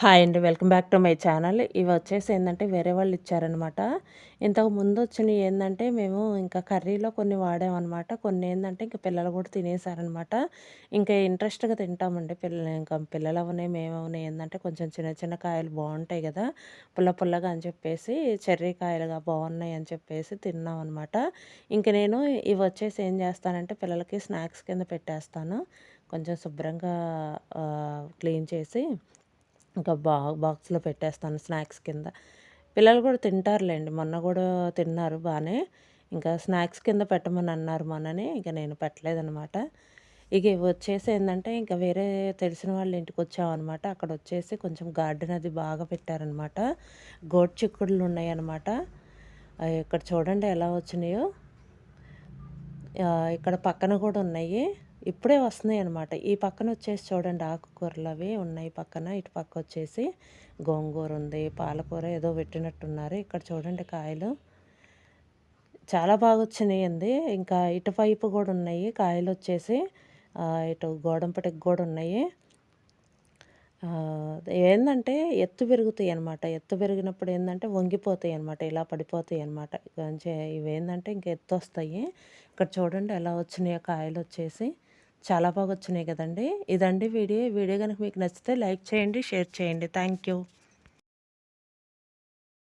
Hi అండి. Welcome back to my channel. ఇవి వచ్చేసి ఏంటంటే వేరే వాళ్ళు ఇచ్చారనమాట ఇంతకు ముందు వచ్చినవి ఏంటంటే మేము ఇంకా కర్రీలో కొన్ని వాడామన్నమాట. కొన్ని ఏంటంటే ఇంకా పిల్లలు కూడా తినేసారనమాట ఇంకా ఇంట్రెస్ట్గా తింటామండి. పిల్లలు ఇంకా పిల్లలు అవనే మేము ఏంటంటే కొంచెం చిన్న చిన్న కాయలు బాగుంటాయి కదా. పుల్ల పుల్లగా అని చెప్పేసి చెర్రీ కాయలుగా బాగున్నాయి అని చెప్పేసి తిన్నాం అనమాట ఇంక నేను ఇవి వచ్చేసి ఏం చేస్తానంటే పిల్లలకి స్నాక్స్ కింద పెట్టేస్తాను. కొంచెం శుభ్రంగా క్లీన్ చేసి ఇంకా బా బాక్స్లో పెట్టేస్తాను స్నాక్స్ కింద. పిల్లలు కూడా తింటారులేండి మొన్న కూడా తిన్నారు బాగానే ఇంకా స్నాక్స్ కింద పెట్టమని అన్నారు మొన్నని ఇంకా నేను పెట్టలేదనమాట. ఇక వచ్చేసి ఏంటంటే ఇంకా వేరే తెలిసిన వాళ్ళ ఇంటికి వచ్చామన్నమాట అక్కడ వచ్చేసి కొంచెం గార్డెన్ అది బాగా పెట్టారనమాట. గోడ్ చిక్కుడులు ఉన్నాయన్నమాట ఇక్కడ చూడండి ఎలా వచ్చినాయో. ఇక్కడ పక్కన కూడా ఉన్నాయి. ఇప్పుడే వస్తున్నాయి అనమాట ఈ పక్కన వచ్చేసి చూడండి ఆకుకూరలు అవి ఉన్నాయి పక్కన. ఇటు పక్క వచ్చేసి గోంగూర ఉంది పాలకూర ఏదో పెట్టినట్టున్నారు. ఇక్కడ చూడండి కాయలు. చాలా బాగా వచ్చినాయి అండి. ఇంకా ఇటువైపు కూడా ఉన్నాయి. కాయలు వచ్చేసి ఇటు గోడంపటికి కూడా ఉన్నాయి. ఏంటంటే ఎత్తు పెరుగుతాయి అనమాట ఎత్తు పెరిగినప్పుడు ఏంటంటే వంగిపోతాయి అనమాట ఇలా పడిపోతాయి అనమాట ఇవి ఏంటంటే ఇంకా ఎత్తు వస్తాయి. ఇక్కడ చూడండి ఎలా వచ్చినాయో కాయలు వచ్చేసి. చాలా బాగా వచ్చినాయి కదండి. ఇదండి వీడియో. వీడియో కనుక మీకు నచ్చితే లైక్ చేయండి షేర్ చేయండి. Thank you.